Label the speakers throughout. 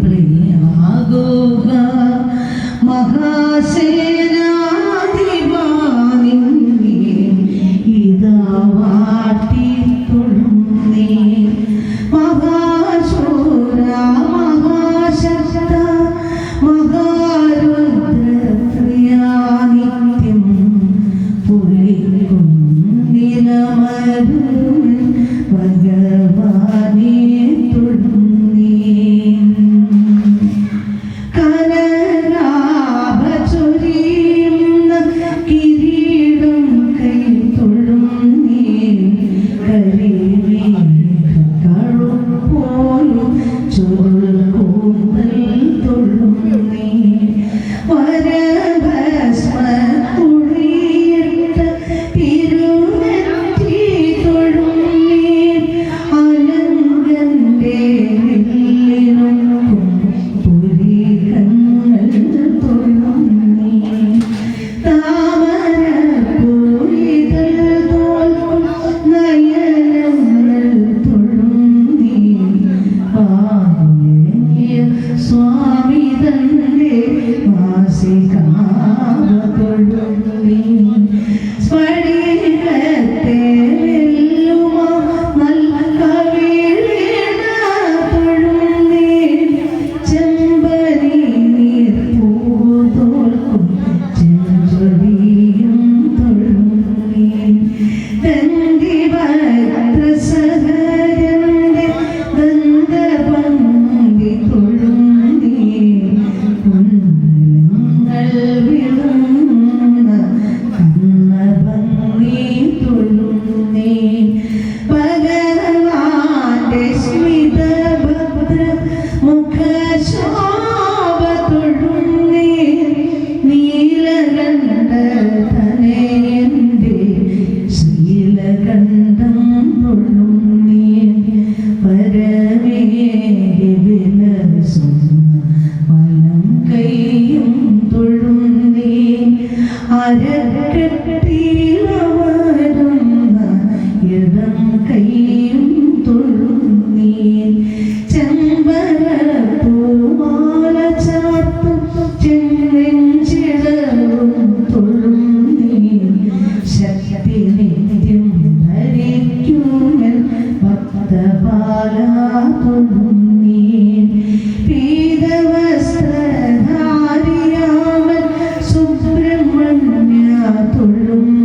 Speaker 1: प्रियागोगा महाशे കരീമി കരുപ്പോലും ചുവ കൂന്തൽ അരക്കെട്ടിലവരുന്ന ഇടം കൈയും തുളുന്നീ ചെമ്പര പൂമാല ചാത്തും ചെന്നെഞ്ചിടവും തുളുന്നീ ശക്തി നിത്യം ഭരിക്കുമെൻ ഭക്തപാല തുളും തൊഴും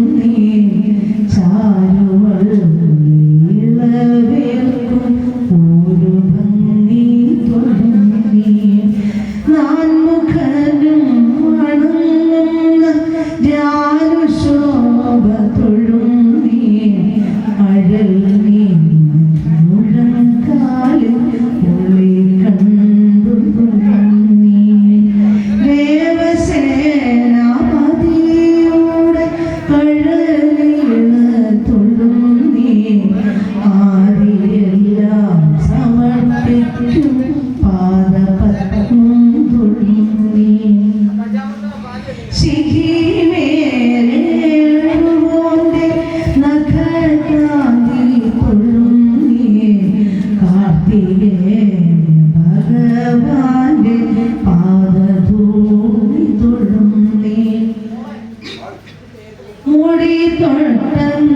Speaker 1: 我的责任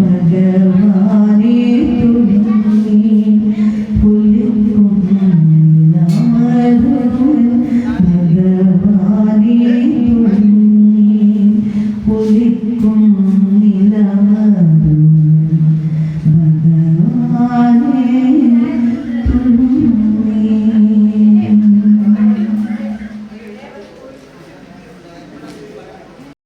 Speaker 1: ഭഗവാനെ പുലിക്കും നാരും